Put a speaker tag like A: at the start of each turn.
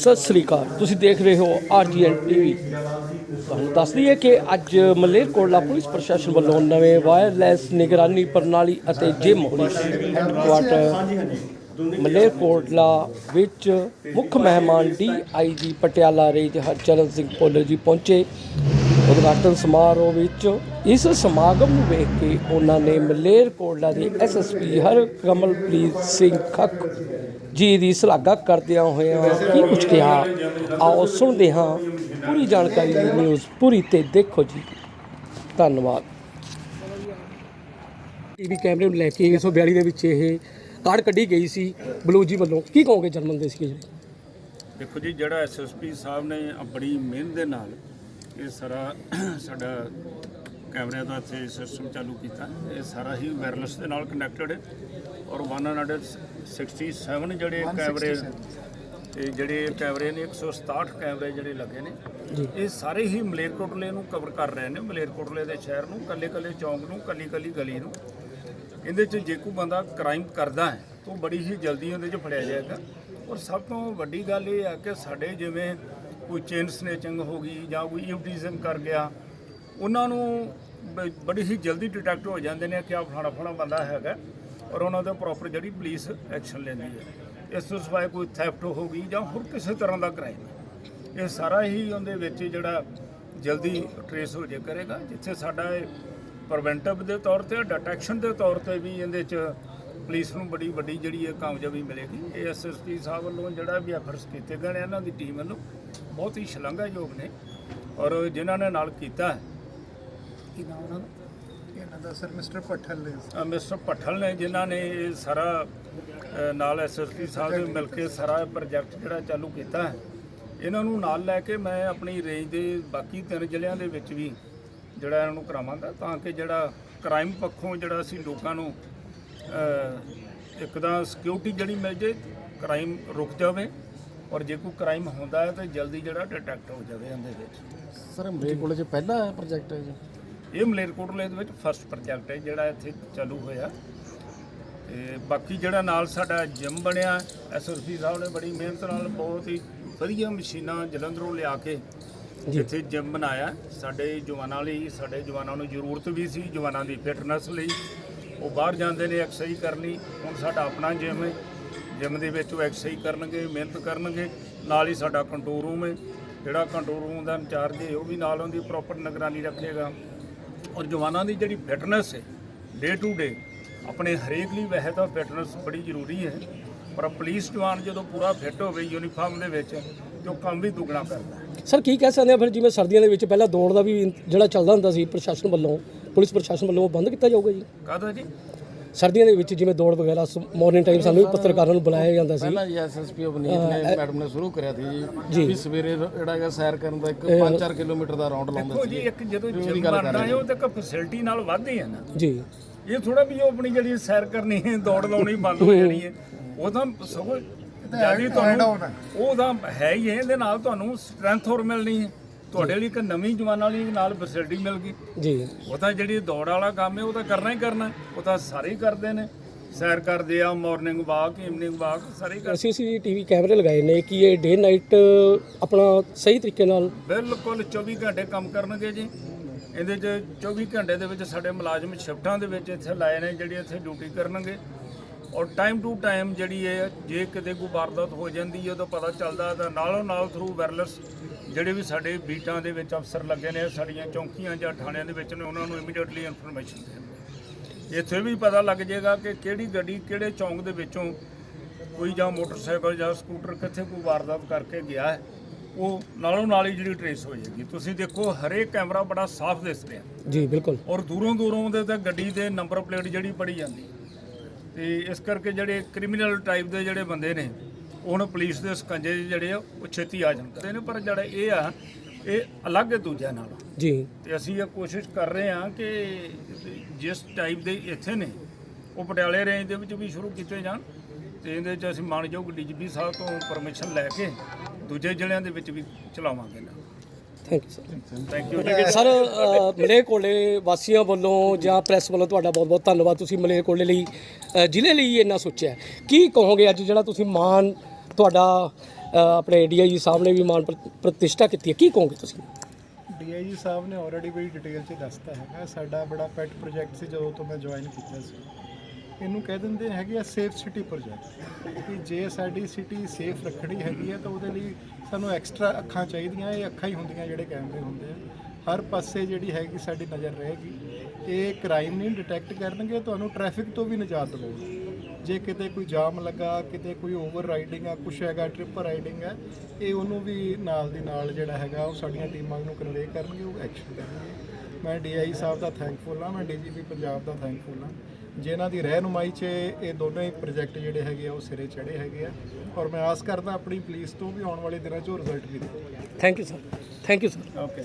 A: ਸਤਿ ਸ੍ਰੀ ਅਕਾਲ। ਤੁਸੀਂ ਦੇਖ ਰਹੇ ਹੋ ਆਰਜੀਐਨ ਟੀਵੀ। ਤੁਹਾਨੂੰ ਦੱਸ ਦਈਏ ਕਿ ਅੱਜ ਮਲੇਰਕੋਟਲਾ ਪੁਲਿਸ ਪ੍ਰਸ਼ਾਸਨ ਵੱਲੋਂ ਨਵੇਂ ਵਾਇਰਲੈਸ ਨਿਗਰਾਨੀ ਪ੍ਰਣਾਲੀ ਅਤੇ ਜਿਮ ਪੁਲਿਸ ਹੈੱਡਕੁਆਟਰ ਮਲੇਰਕੋਟਲਾ ਵਿੱਚ ਮੁੱਖ ਮਹਿਮਾਨ ਡੀਆਈਜੀ ਪਟਿਆਲਾ ਰੇਂਜ ਹਰਚਰਨ ਸਿੰਘ ਭੁੱਲਰ ਜੀ ਪਹੁੰਚੇ। ਉਦਘਾਟਨ ਸਮਾਰੋਹ ਵਿੱਚ ਇਸ ਸਮਾਗਮ ਨੂੰ ਵੇਖ ਕੇ ਉਹਨਾਂ ਨੇ ਮਲੇਰਕੋਟਲਾ ਦੀ ਐਸਐਸਪੀ ਹਰ ਕਮਲਪ੍ਰੀਤ ਸਿੰਘ ਖੱਕ ਜੀ ਦੀ ਸ਼ਲਾਘਾ ਕਰਦਿਆਂ ਹੋਇਆਂ ਕੀ ਕੁਝ ਕਿਹਾ? ਆਓ ਸੁਣਦੇ ਹਾਂ ਪੂਰੀ ਜਾਣਕਾਰੀ ਦੀ ਨਿਊਜ਼ ਪੂਰੀ ਤੇ ਦੇਖੋ ਜੀ। ਧੰਨਵਾਦ। ਟੀਵੀ ਕੈਮਰੇ ਨੂੰ ਲੈ ਕੇ 142 ਦੇ ਵਿੱਚ ਇਹ ਕਾਰਡ ਕੱਢੀ ਗਈ ਸੀ ਬਲੂ ਜੀ ਵੱਲੋਂ। ਕੀ ਕਹੋਗੇ ਜਰਮਨ ਦੇ ਸੀਗੇ? ਜਿਹੜੇ
B: ਦੇਖੋ ਜੀ ਜਿਹੜਾ ਐਸਐਸਪੀ ਸਾਹਿਬ ਨੇ ਬੜੀ ਮਿਹਨਤ ਦੇ ਨਾਲ ਇਹ ਸਾਰਾ ਸਾਡਾ ਕੈਮਰਿਆਂ ਦਾ ਇੱਥੇ ਸਿਸਟਮ ਚਾਲੂ ਕੀਤਾ। ਇਹ ਸਾਰਾ ਹੀ ਵਾਇਰਲੈਸ ਦੇ ਨਾਲ ਕਨੈਕਟਡ ਹੈ ਔਰ 167 ਜਿਹੜੇ ਕੈਮਰੇ ਤੇ ਜਿਹੜੇ ਕੈਮਰੇ ਨੇ 167 ਕੈਮਰੇ ਜਿਹੜੇ ਲੱਗੇ ਨੇ। ਇਹ ਸਾਰੇ ਹੀ ਮਲੇਰਕੋਟਲੇ ਨੂੰ ਕਵਰ ਕਰ ਰਹੇ ਨੇ ਮਲੇਰਕੋਟਲੇ ਦੇ ਸ਼ਹਿਰ ਨੂੰ ਕੱਲੇ ਕੱਲੇ ਚੌਂਕ ਨੂੰ ਕੱਲੀ ਕੱਲੀ ਗਲੀ ਨੂੰ। ਇਹਦੇ 'ਚ ਜੇ ਕੋਈ ਬੰਦਾ ਕ੍ਰਾਈਮ ਕਰਦਾ ਹੈ ਤਾਂ ਬੜੀ ਹੀ ਜਲਦੀ ਉਹਦੇ 'ਚ ਫੜਿਆ ਜਾਏਗਾ। ਔਰ ਸਭ ਤੋਂ ਵੱਡੀ ਗੱਲ ਇਹ ਹੈ ਕਿ ਸਾਡੇ ਜਿਵੇਂ ਕੋਈ ਚੇਨ ਸਨੇਚਿੰਗ ਹੋ ਗਈ ਜਾਂ ਕੋਈ ਇਵਟੀਜ਼ਮ ਕਰ ਗਿਆ, ਉਹਨਾਂ ਨੂੰ ਬ- ਬੜੀ ਹੀ ਜਲਦੀ ਡਿਟੈਕਟ ਹੋ ਜਾਂਦੇ ਨੇ ਕਿ ਆ ਫਲਾਣਾ ਫਲਾਣਾ ਬੰਦਾ ਹੈਗਾ ਔਰ ਉਹਨਾਂ ਦੇ ਪ੍ਰੋਪਰ ਜਿਹੜੀ ਪੁਲਿਸ ਐਕਸ਼ਨ ਲੈਂਦੀ ਹੈ। ਇਸ ਤੋਂ ਸਿਵਾਏ ਕੋਈ ਥੈਫਟ ਹੋ ਗਈ ਜਾਂ ਹੋਰ ਕਿਸੇ ਤਰ੍ਹਾਂ ਦਾ ਕ੍ਰਾਈਮ ਇਹ ਸਾਰਾ ਹੀ ਉਹਦੇ ਵਿੱਚ ਜਿਹੜਾ ਜਲਦੀ ਟਰੇਸ ਹੋ ਜੇ ਕਰੇਗਾ, ਜਿੱਥੇ ਸਾਡਾ ਇਹ ਪ੍ਰੀਵੈਂਟਿਵ ਦੇ ਤੌਰ ਤੇ ਡਿਟੈਕਸ਼ਨ ਦੇ ਤੌਰ ਤੇ ਵੀ ਇਹਦੇ ਚ ਪੁਲਿਸ ਨੂੰ ਬੜੀ ਵੱਡੀ ਜਿਹੜੀ ਹੈ ਕਾਮਯਾਬੀ ਮਿਲੇਗੀ। ਇਹ ਐਸਐਸਪੀ ਸਾਹਿਬ ਵੱਲੋਂ ਜਿਹੜਾ ਵੀ ਐਫਰਟਸ ਕੀਤੇ ਗਏ ਨੇ, ਇਹਨਾਂ ਦੀ ਟੀਮ ਵੱਲੋਂ ਬਹੁਤ ਹੀ ਸ਼ਲਾਘਾਯੋਗ ਨੇ ਔਰ ਜਿਨ੍ਹਾਂ ਨੇ ਨਾਲ ਕੀਤਾ ਹੈ। ਕੀ ਨਾਮ ਉਹਨਾਂ ਦਾ?
C: ਇਹਨਾਂ ਦਾ ਸਰ ਮਿਸਟਰ ਪੱਠਲ ਨੇ?
B: ਅ, ਮਿਸਟਰ ਪੱਠਲ ਨੇ ਜਿਨ੍ਹਾਂ ਨੇ ਇਹ ਸਾਰਾ ਅ, ਨਾਲ ਐਸਐਸਪੀ ਸਾਹਿਬ ਦੇ ਮਿਲ ਕੇ ਸਾਰਾ ਪ੍ਰੋਜੈਕਟ ਜਿਹੜਾ ਚਾਲੂ ਕੀਤਾ ਹੈ। ਇਹਨਾਂ ਨੂੰ ਨਾਲ ਲੈ ਕੇ ਮੈਂ ਆਪਣੀ ਰੇਂਜ ਦੇ ਬਾਕੀ ਤਿੰਨ ਜ਼ਿਲ੍ਹਿਆਂ ਦੇ ਵਿੱਚ ਵੀ ਜਿਹੜਾ ਇਹਨਾਂ ਨੂੰ ਕਰਾਵਾਂਗਾ ਤਾਂ ਕਿ ਜਿਹੜਾ ਕ੍ਰਾਈਮ ਪੱਖੋਂ ਜਿਹੜਾ ਅਸੀਂ ਲੋਕਾਂ ਨੂੰ ਅ, ਇੱਕ ਤਾਂ ਸਿਕਿਉਰਿਟੀ ਜਿਹੜੀ ਮਿਲ ਜੇ ਕ੍ਰਾਈਮ ਰੁਕ ਜਾਵੇ ਔਰ ਜੇ ਕੋਈ ਕ੍ਰਾਈਮ ਹੁੰਦਾ ਹੈ ਤਾਂ ਜਲਦੀ ਜਿਹੜਾ ਡਿਟੈਕਟ ਹੋ ਜਾਵੇ ਇਹਦੇ ਵਿੱਚ।
C: ਸਰ ਮਲੇਰਕੋਟਲੇ ਚ ਪਹਿਲਾ ਪ੍ਰੋਜੈਕਟ ਹੈ ਜੀ?
B: ਇਹ ਮਲੇਰਕੋਟਲੇ ਦੇ ਵਿੱਚ ਫਸਟ ਪ੍ਰੋਜੈਕਟ ਹੈ ਜਿਹੜਾ ਇੱਥੇ ਚਾਲੂ ਹੋਇਆ। ਤੇ ਬਾਕੀ ਜਿਹੜਾ ਨਾਲ ਸਾਡਾ ਜਿਮ ਬਣਿਆ ਐਸਐਸਪੀ ਸਾਹਿਬ ਨੇ ਬੜੀ ਮਿਹਨਤ ਨਾਲ ਬਹੁਤ ਹੀ ਵਧੀਆ ਮਸ਼ੀਨਾਂ ਜਲੰਧਰੋਂ ਲਿਆ ਕੇ ਜਿੱਥੇ ਜਿਮ ਬਣਾਇਆ। ਸਾਡੇ ਜਵਾਨਾਂ ਲਈ ਸਾਡੇ ਜਵਾਨਾਂ ਨੂੰ ਜ਼ਰੂਰਤ ਵੀ ਸੀ ਜਵਾਨਾਂ ਦੀ ਫਿਟਨੈਸ ਲਈ। ਉਹ ਬਾਹਰ ਜਾਂਦੇ ਨੇ ਐਕਸਰਸਾਈਜ਼ ਕਰਨ ਲਈ। ਹੁਣ ਸਾਡਾ ਆਪਣਾ ਜਿਮ ਹੈ। ਜਿਮ ਦੇ ਵਿੱਚ ਉਹ ਐਕਸਰਸਾਈਜ਼ ਕਰਨਗੇ ਮਿਹਨਤ ਕਰਨਗੇ ਨਾਲ ਹੀ ਸਾਡਾ ਕੰਟਰੋਲ ਰੂਮ ਹੈ। ਜਿਹੜਾ ਕੰਟਰੋਲ ਰੂਮ ਦਾ ਇੰਚਾਰਜ ਹੈ ਉਹ ਵੀ ਨਾਲ ਉਹਦੀ ਪ੍ਰੋਪਰ ਨਿਗਰਾਨੀ ਰੱਖੇਗਾ। ਔਰ ਜਵਾਨਾਂ ਦੀ ਜਿਹੜੀ ਫਿਟਨੈਸ ਹੈ ਡੇ ਟੂ ਡੇ ਆਪਣੇ ਹਰੇਕ ਲਈ ਵੈਸੇ ਤਾਂ ਫਿਟਨੈਸ ਬੜੀ ਜ਼ਰੂਰੀ ਹੈ। ਪਰ ਪੁਲਿਸ ਜਵਾਨ ਜਦੋਂ ਪੂਰਾ ਫਿੱਟ ਹੋਵੇ ਯੂਨੀਫਾਰਮ ਦੇ ਵਿੱਚ ਉਹ ਕੰਮ ਵੀ ਦੁੱਗਣਾ ਕਰਦਾ
A: ਸਰ ਕੀ ਕਹਿ ਸਕਦੇ ਆ? ਫਿਰ ਜਿਵੇਂ ਸਰਦੀਆਂ ਦੇ ਵਿੱਚ ਪਹਿਲਾਂ ਦੌੜ ਦਾ ਵੀ ਜਿਹੜਾ ਚੱਲਦਾ ਹੁੰਦਾ ਸੀ ਪ੍ਰਸ਼ਾਸਨ ਵੱਲੋਂ ਪੁਲਿਸ ਪ੍ਰਸ਼ਾਸਨ ਵੱਲੋਂ ਉਹ ਬੰਦ ਕੀਤਾ ਜਾਊਗਾ ਜੀ?
B: ਕਾਹਦਾ ਜੀ?
A: ਸਰਦੀਆਂ ਦੇ ਵਿੱਚ ਜਿਵੇਂ ਦੌੜ ਵਗੈਰਾ ਮਾਰਨਿੰਗ ਟਾਈਮ ਸਾਨੂੰ ਵੀ ਪੱਤਰਕਾਰਾਂ ਨੂੰ ਬੁਲਾਇਆ ਜਾਂਦਾ ਸੀ।
C: ਪਹਿਲਾਂ ਜੀ ਐਸਐਸਪੀ ਅਵਨੀਤ ਨੇ ਮੈਡਮ ਨੇ ਸ਼ੁਰੂ ਕਰਿਆ ਸੀ
A: ਜੀ।
C: ਵੀ ਸਵੇਰੇ ਜਿਹੜਾ ਹੈਗਾ ਸੈਰ ਕਰਨ ਦਾ ਇੱਕ 5-4 ਕਿਲੋਮੀਟਰ ਦਾ ਰਾਉਂਡ ਲਾਉਂਦੇ
B: ਦੇਖੋ ਜੀ
C: ਸੀ
B: ਇੱਕ ਜਦੋਂ ਜਿਮ ਬਣਦਾ ਹੈ ਉਹ ਤਾਂ ਇੱਕ ਫੈਸਿਲਿਟੀ ਨਾਲ ਵੱਧ ਹੀ ਹੈ ਨਾ।
A: ਜੀ।
B: ਇਹ ਥੋੜਾ ਵੀ ਉਹ ਆਪਣੀ ਜਿਹੜੀ ਸੈਰ ਕਰਨੀ ਹੈ ਦੌੜ ਲਾਉਣੀ ਬੰਦ ਹੋ ਜਾਣੀ ਹੈ। ਉਹ ਤਾਂ ਸਗੋਂ ਜਿਆਦੀ ਤੁਹਾਨੂੰ ਉਹ ਤਾਂ ਹੈ ਹੀ ਹੈ ਇਹਦੇ ਨਾਲ ਤੁਹਾਨੂੰ ਸਟਰੈਂਥ ਹੋਰ ਮਿਲਣੀ ਹੈ। ਤੁਹਾਡੇ ਲਈ ਇੱਕ ਨਵੀਂ ਜਵਾਨਾਂ ਲਈ ਨਾਲ ਫੈਸਿਲਿਟੀ ਮਿਲ ਗਈ।
A: ਜੀ।
B: ਉਹ ਤਾਂ ਜਿਹੜੀ ਦੌੜ ਵਾਲਾ ਕੰਮ ਹੈ ਉਹ ਤਾਂ ਕਰਨਾ ਹੀ ਕਰਨਾ। ਉਹ ਤਾਂ ਸਾਰੇ ਹੀ ਕਰਦੇ ਨੇ। ਸੈਰ ਕਰਦੇ ਆ ਮਾਰਨਿੰਗ ਵਾਕ ਈਵਨਿੰਗ ਵਾਕ ਸਾਰੇ ਹੀ ਕਰਦੇ।
A: ਅਸੀਂ ਸੀ ਟੀਵੀ ਕੈਮਰੇ ਲਗਾਏ ਨੇ ਕਿ ਇਹ ਡੇ ਨਾਈਟ ਆਪਣਾ ਸਹੀ ਤਰੀਕੇ ਨਾਲ
B: ਬਿਲਕੁਲ 24 ਘੰਟੇ ਕੰਮ ਕਰਨਗੇ ਜੀ। ਇਹਦੇ 'ਚ 24 ਘੰਟੇ ਦੇ ਵਿੱਚ ਸਾਡੇ ਮੁਲਾਜ਼ਮ ਸ਼ਿਫਟਾਂ ਦੇ ਵਿੱਚ ਇੱਥੇ ਲਾਏ ਨੇ ਜਿਹੜੇ ਇੱਥੇ ਡਿਊਟੀ ਕਰਨਗੇ। ਔਰ ਟਾਈਮ ਟੂ ਟਾਈਮ ਜਿਹੜੀ ਹੈ ਜੇ ਕਿਤੇ ਕੋਈ ਵਾਰਦਾਤ ਹੋ ਜਾਂਦੀ ਹੈ ਤਾਂ ਪਤਾ ਚੱਲਦਾ ਤਾਂ ਨਾਲੋਂ ਨਾਲ ਥਰੂ ਵਾਇਰਲੈਸ ਜਿਹੜੇ ਵੀ ਸਾਡੇ ਬੀਟਾਂ ਦੇ ਵਿੱਚ ਅਫਸਰ ਲੱਗੇ ਨੇ ਸਾਡੀਆਂ ਚੌਂਕੀਆਂ ਜਾਂ ਥਾਣਿਆਂ ਦੇ ਵਿੱਚ ਨੇ ਉਹਨਾਂ ਨੂੰ ਇਮੀਡੀਏਟਲੀ ਇਨਫੋਰਮੇਸ਼ਨ ਦੇਣਗੇ ਇੱਥੇ ਵੀ ਪਤਾ ਲੱਗ ਜਾਏਗਾ ਕਿ ਕਿਹੜੀ ਗੱਡੀ ਕਿਹੜੇ ਚੌਂਕ ਦੇ ਵਿੱਚੋਂ ਕੋਈ ਜਾਂ ਮੋਟਰਸਾਈਕਲ ਜਾਂ ਸਕੂਟਰ ਕਿੱਥੇ ਕੋਈ ਵਾਰਦਾਤ ਕਰਕੇ ਗਿਆ ਹੈ ਉਹ ਨਾਲੋਂ ਨਾਲ ਹੀ ਜਿਹੜੀ ਟਰੇਸ ਹੋ ਜਾਏਗੀ। ਤੁਸੀਂ ਦੇਖੋ ਹਰੇਕ ਕੈਮਰਾ ਬੜਾ ਸਾਫ਼ ਦਿਸ ਰਿਹਾ
A: ਜੀ ਬਿਲਕੁਲ।
B: ਔਰ ਦੂਰੋਂ ਦੂਰੋਂ ਦੇ ਤਾਂ ਗੱਡੀ ਦੇ ਨੰਬਰ ਪਲੇਟ ਜਿਹੜੀ ਪੜੀ ਜਾਂਦੀ। ਤੇ ਇਸ ਕਰਕੇ ਜਿਹੜੇ ਕ੍ਰਿਮੀਨਲ ਟਾਈਪ ਦੇ ਜਿਹੜੇ ਬੰਦੇ ਨੇ ਉਹ ਹੁਣ ਪੁਲਿਸ ਦੇ ਸਕੰਜੇ ਜਿਹੜੇ ਆ ਉਹ ਛੇਤੀ ਆ ਜਾਂਦੇ ਨੇ। ਪਰ ਜਿਹੜਾ ਇਹ ਆ ਇਹ ਅਲੱਗ ਹੈ ਦੂਜਿਆਂ ਨਾਲੋਂ
A: ਜੀ।
B: ਤੇ ਅਸੀਂ ਇਹ ਕੋਸ਼ਿਸ਼ ਕਰ ਰਹੇ ਹਾਂ ਕਿ ਜਿਸ ਟਾਈਪ ਦੇ ਇੱਥੇ ਨੇ ਉਹ ਪਟਿਆਲੇ ਰੇਂਜ ਦੇ ਵਿੱਚ ਵੀ ਸ਼ੁਰੂ ਕੀਤੇ ਜਾਣ ਤੇ ਇਹਦੇ 'ਚ ਅਸੀਂ ਮਾਨਯੋਗ ਡੀਜੀਪੀ ਸਾਹਿਬ ਤੋਂ ਪਰਮਿਸ਼ਨ ਲੈ ਕੇ ਦੂਜੇ ਜ਼ਿਲ੍ਹਿਆਂ ਦੇ ਵਿੱਚ ਵੀ ਚਲਾਵਾਂਗੇ ਨਾ
A: thank you sir
B: thank you
A: sir ਅ, ਮਲੇਰਕੋਟਲੇ ਵਾਸੀਆਂ ਵੱਲੋਂ ਜਾਂ ਪ੍ਰੈਸ ਵੱਲੋਂ ਤੁਹਾਡਾ ਬਹੁਤ ਬਹੁਤ ਧੰਨਵਾਦ ਤੁਸੀਂ ਮਲੇਰਕੋਟਲੇ ਲਈ ਅ, ਜ਼ਿਲ੍ਹੇ ਲਈ ਇੰਨਾ ਸੋਚਿਆ ਕੀ ਕਹੋਗੇ ਅੱਜ ਜਿਹੜਾ ਤੁਸੀਂ ਮਾਨ ਤੁਹਾਡਾ ਆਪਣੇ ਡੀਆਈਜੀ ਸਾਹਿਬ ਨੇ ਵੀ ਮਾਨ ਪ੍ਰਤ- ਪ੍ਰਤਿਸ਼ਠਾ ਕੀਤੀ ਹੈ ਕੀ ਕਹੋਗੇ ਤੁਸੀਂ?
D: ਡੀਆਈਜੀ ਸਾਹਿਬ ਨੇ ਆਲਰੇਡੀ ਬੜੀ ਡਿਟੇਲ 'ਚ ਦੱਸਤਾ ਹੈਗਾ ਸਾਡਾ ਬੜਾ ਪੈਟ ਪ੍ਰੋਜੈਕਟ ਸੀ ਜਦੋਂ ਤੋਂ ਮੈਂ ਜੁਆਇਨ ਕੀਤਾ ਸੀ। ਇਹਨੂੰ ਕਹਿ ਦਿੰਦੇ ਹੈਗੇ ਆ ਸੇਫ ਸਿਟੀ ਪ੍ਰੋਜੈਕਟ ਕਿ ਜੇ ਸਾਡੀ ਸਿਟੀ ਸੇਫ ਰੱਖਣੀ ਹੈਗੀ ਹੈ ਤਾਂ ਉਹਦੇ ਲਈ ਸਾਨੂੰ ਐਕਸਟਰਾ ਅੱਖਾਂ ਚਾਹੀਦੀਆਂ, ਇਹ ਅੱਖਾਂ ਹੀ ਹੁੰਦੀਆਂ ਜਿਹੜੇ ਕੈਮਰੇ ਹੁੰਦੇ ਆ। ਹਰ ਪਾਸੇ ਜਿਹੜੀ ਹੈਗੀ ਸਾਡੀ ਨਜ਼ਰ ਰਹੇਗੀ। ਇਹ ਕ੍ਰਾਈਮ ਨਹੀਂ ਡਿਟੈਕਟ ਕਰਨਗੇ, ਤੁਹਾਨੂੰ ਟ੍ਰੈਫਿਕ ਤੋਂ ਵੀ ਨਿਜਾਤ ਦਿਵਾਉਣਗੇ ਜੇ ਕਿਤੇ ਕੋਈ ਜਾਮ ਲੱਗਾ, ਕਿਤੇ ਕੋਈ ਓਵਰ ਰਾਈਡਿੰਗ ਆ, ਕੁਛ ਹੈਗਾ ਟ੍ਰਿਪ ਰਾਈਡਿੰਗ ਆ, ਇਹ ਉਹਨੂੰ ਵੀ ਨਾਲ ਦੀ ਨਾਲ ਜਿਹੜਾ ਹੈਗਾ, ਉਹ ਸਾਡੀਆਂ ਟੀਮਾਂ ਨੂੰ ਕਨਵੇ ਕਰਨਗੇ, ਉਹ ਐਕਸ਼ਨ ਕਰਨਗੇ। ਮੈਂ ਡੀਆਈ ਸਾਹਿਬ ਦਾ ਥੈਂਕਫੁਲ ਹਾਂ ਮੈਂ ਡੀਜੀਪੀ ਪੰਜਾਬ ਦਾ ਥੈਂਕਫੁਲ ਹਾਂ। ਜਿਨ੍ਹਾਂ ਦੀ ਰਹਿਨੁਮਾਈ 'ਚ ਇਹ ਦੋਨੇ ਹੀ ਪ੍ਰੋਜੈਕਟ ਜਿਹੜੇ ਹੈਗੇ ਆ ਉਹ ਸਿਰੇ ਚੜੇ ਹੈਗੇ ਆ। ਔਰ ਮੈਂ ਆਸ ਕਰਦਾ ਆਪਣੀ ਪੁਲਿਸ ਤੋਂ ਵੀ ਆਉਣ ਵਾਲੇ ਦਿਨਾਂ 'ਚ ਉਹ ਰਿਜ਼ਲਟ ਵੀ ਦੇ
A: thank you sir thank you sir
B: okay